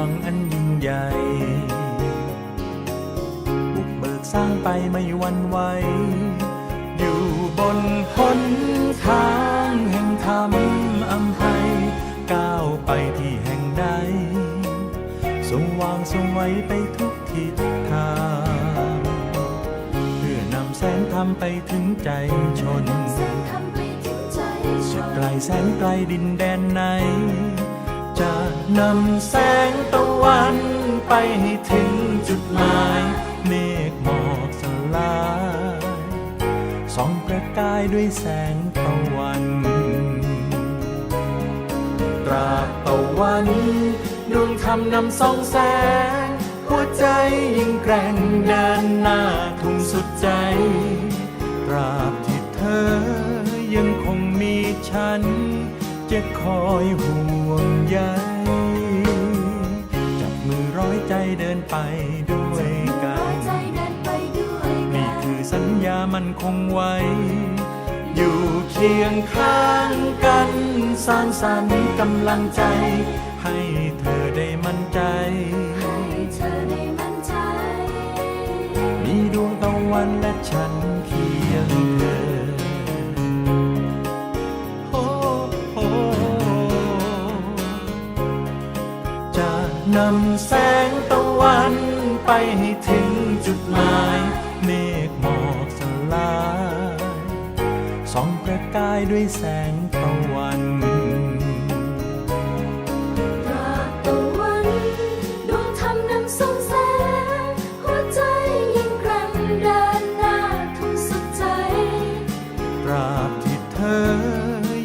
วังอันยิ่งใหญ่ บุกเบิกสร้างไปไม่วันไหว อยู่บนหนทางแห่งธรรมอัมภัยก้าวไปที่แห่งใดสงว่างสวัยไปทุกทิศทาง เพื่อนำแสงธรรมไปถึงใจชนจะไกลแสนไกลดินแดนไหน นำแสงตะวันไปให้ถึงจุดหมาย เมฆหมอกสลายส่องประกายด้วยแสงตะวันตราบตะวันดวงธรรมนำส่องแสง หัวใจยิ่งแกร่งเดินหน้าทุ่งสุดใจตราบที่เธอยังคงมีฉัน จะคอยห่วงใย เดินไปด้วยกัร้อนยใจเดินไปด้วยกันี่นคือสัญญามันคงไว้ อยู่เคียงข้างกันสร้างสรรค์กำลังใจ ให้เธอได้มั่นใจให้เธอได้มั่นใจมีดวงตะวันและฉันเคียงเธอ นำแสงตะวันไปให้ถึงจุดหมาย เมฆหมอกสลายส่องประกายด้วยแสงตะวันตราตะวันดวงธรรมนำส่องแสงหัวใจยิ่งกร่งเดินหน้าทุ่งสุดใจตราบที่เธอ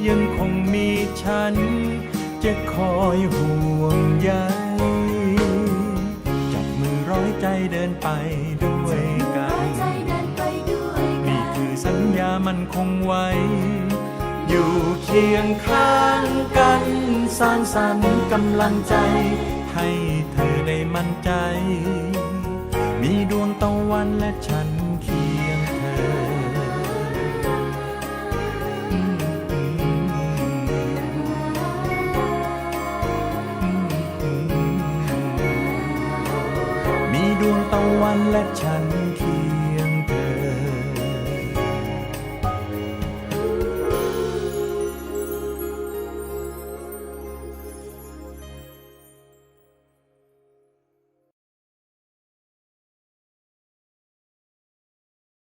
ยังคงมีฉัน จะคอยห่วงใย เดินไปด้วยกัน นี่คือสัญญามันคงไว้ อยู่เคียงข้างกันสร้างสรรค์กำลังใจ ให้เธอได้มั่นใจ มีดวงตะวันและฉัน วันและฉันเคี